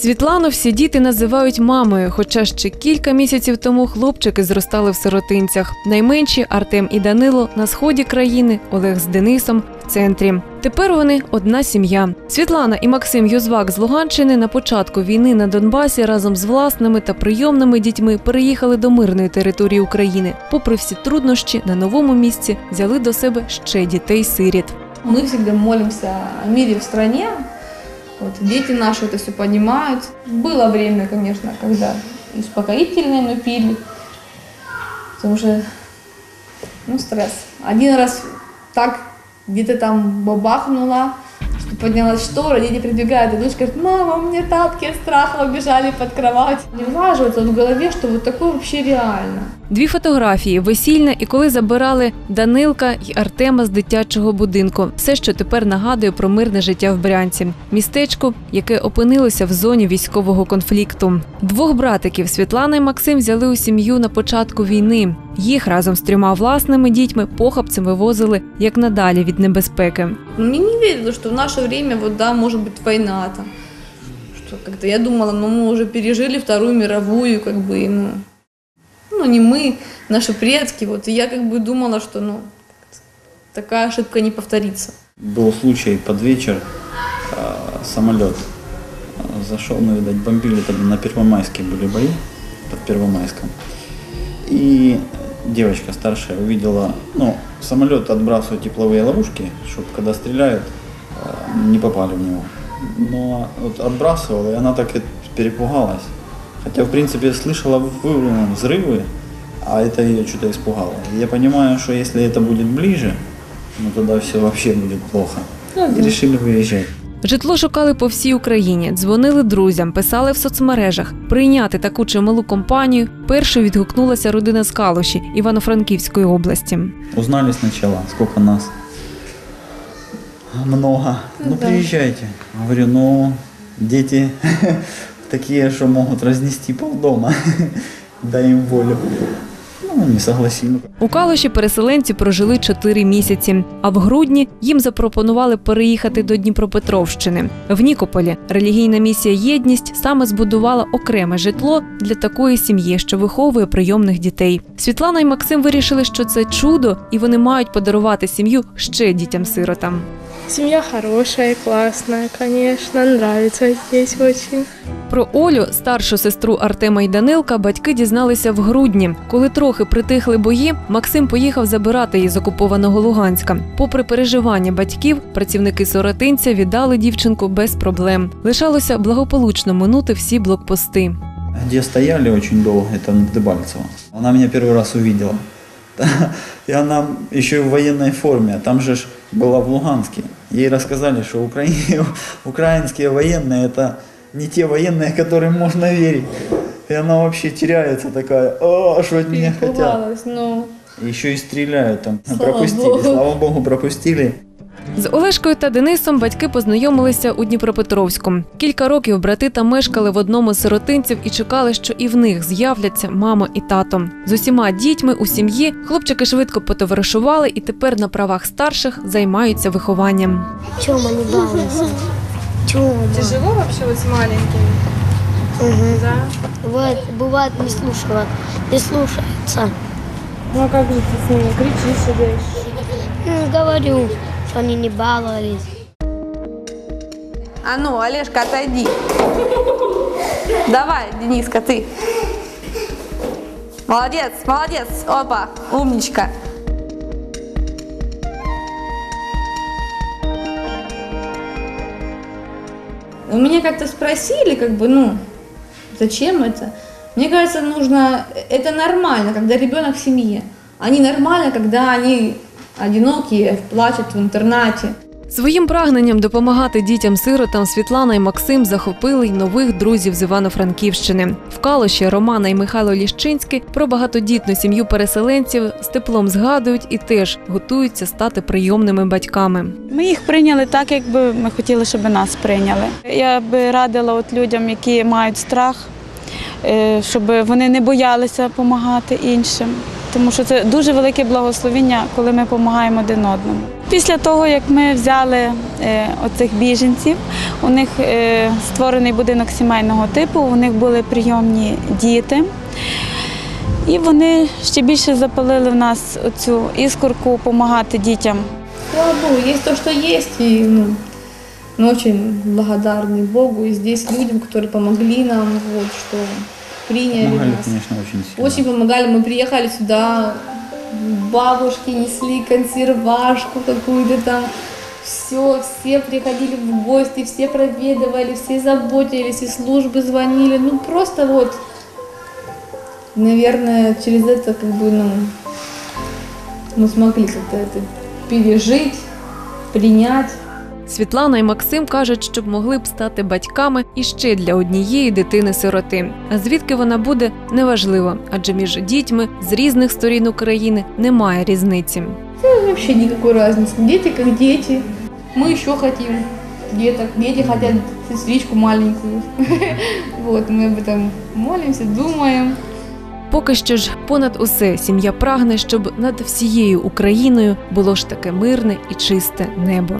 Світлану всі діти називають мамою, хоча ще кілька місяців тому хлопчики зростали в сиротинцях. Найменші Артем і Данило на сході країни, Олег з Денисом в центрі. Тепер вони одна сім'я. Світлана і Максим Юзвак з Луганщини на початку війни на Донбасі разом з власними та прийомними дітьми переїхали до мирної території України. Попри всі труднощі, на новому місці взяли до себе ще дітей-сиріт. Мы всегда молимся о мире в стране. Вот, дети наши это все понимают. Было время, конечно, когда успокоительные мы пили. Потому что, ну, стресс. Один раз так где-то там бабахнуло, что поднялась штора, дети прибегают, и дочка говорит, мама, у меня тапки от страха убежали под кровать. Не влаживается в голове, что вот такое вообще реально. Дві фотографії весільна і коли забирали Данилка і Артема з дитячого будинку. Все, що тепер нагадує про мирне життя в Брянці, містечко, яке опинилося в зоні військового конфлікту. Двох братиків Світлана і Максим взяли у сім'ю на початку війни. Їх разом з трьома власними дітьми похапцем вивозили як надалі від небезпеки. Мне не верилось, что в наше время, вот да, может быть война там. Что как-то я думала, ну мы уже пережили Вторую мировую, как бы, ну, Ну не мы, наши предки, вот, и я как бы думала, что, ну, такая ошибка не повторится. Был случай под вечер, э, самолет э, зашел, ну, видать, бомбили тогда на Первомайске были бои, под Первомайском. И девочка старшая увидела, ну, самолет отбрасывает тепловые ловушки, чтобы когда стреляют, э, не попали в него. Но вот отбрасывала, и она так и перепугалась. Хотя, в принципе, слышала вы- взрывы, а это ее что-то испугало. И я понимаю, что если это будет ближе, ну тогда все вообще будет плохо. И решили выезжать. Житло шукали по всій Україні, дзвонили друзям, писали в соцмережах. Прийняти таку чималу компанію першою відгукнулася родина з Калуші Івано-Франківської області. Узнали сначала, сколько нас. Много. Ну Да. приезжайте. Говорю, ну дети такие, что могут разнести полдома. Дай им волю. Ну, не согласились. У Калуші переселенці прожили чотири місяці, а в грудні їм запропонували переїхати до Дніпропетровщини. В Нікополі релігійна місія Єдність саме збудувала окреме житло для такої сім'ї, що виховує прийомних дітей. Світлана і Максим вирішили, що це чудо, і вони мають подарувати сім'ю ще дітям-сиротам. Семья хорошая, классная, конечно, нравится здесь очень. Про Олю, старшу сестру Артема і Данилка, батьки дізналися в грудні. Коли трохи притихли бої, Максим поїхав забирати її з окупованого Луганська. Попри переживання батьків, працівники соротинця віддали дівчинку без проблем. Лишалося благополучно минути всі блокпости. Где стояли очень долго, это на Дебальцево. Она меня первый раз увидела. И она еще и в военной форме. Там же ж была в Луганске. Ей рассказали, что укра- украинские военные это не те военные, которым можно верить. И она вообще теряется такая, а что от меня хотят. Перепугалась, ну, Еще и стреляют там. Слава пропустили, Богу. слава богу, пропустили. З Олешкою та Денисом батьки познайомилися у Дніпропетровську. Кілька років брати там мешкали в одному з сиротинців і чекали, що і в них з'являться мама і тато. З усіма дітьми у сім'ї хлопчики швидко потоваришували і тепер на правах старших займаються вихованням. Тёма, не балуйся. Тёма. Тяжело вообще вот с маленькими? Да. Бывает, бывает не слушала, не слушается. Ну а как же ты с ними кричишь себе? Ну, Говорю, что они не баловались. А ну, Олежка, отойди. Давай, Дениска, ты. Молодец, молодец. Опа, умничка. У меня как-то спросили, как бы, ну, зачем это? Мне кажется, нужно, это нормально, когда ребенок в семье. Они нормально, когда они одинокие, плачут в интернате. Своїм прагненням допомагати дітям-сиротам Світлана і Максим захопили й нових друзів з Івано-Франківщини. В Калуші Романа і Михайло Ліщинський про багатодітну сім'ю переселенців з теплом згадують і теж готуються стати прийомними батьками. Ми їх прийняли так, як би ми хотіли, щоб нас прийняли. Я би радила от людям, які мають страх, е, щоб вони не боялися допомагати іншим тому що це дуже велике благословіння, коли ми допомагаємо один одному. Після того, як ми взяли е, оцих біженців, у них е, створений будинок сімейного типу, у них були прийомні діти. І вони ще більше запалили в нас оцю іскорку допомагати дітям. Слава Богу, есть то, что есть, и ну, мы очень благодарны Богу и здесь людям, которые помогли нам, вот, что приняли Помогали, нас. конечно, очень сильно. Очень помогали, мы приехали сюда, бабушки несли консервашку какую-то там, все, все приходили в гости, все проведывали, все заботились, и службы звонили, ну просто вот, наверное, через это как бы, ну, мы смогли как-то это пережить, принять. Світлана і Максим кажуть, щоб могли б стати батьками іще для однієї дитини-сироти. А звідки вона буде, неважливо, адже між дітьми з різних сторін України немає різниці. Ну, Вообще никакой разницы. Дети как дети. Мы еще хотим деток. Дети хотят сестричку маленькую. Вот, мы об этом молимся, думаем. Поки що ж, понад усе сім'я прагне, щоб над всією Україною було ж таке мирне і чисте небо.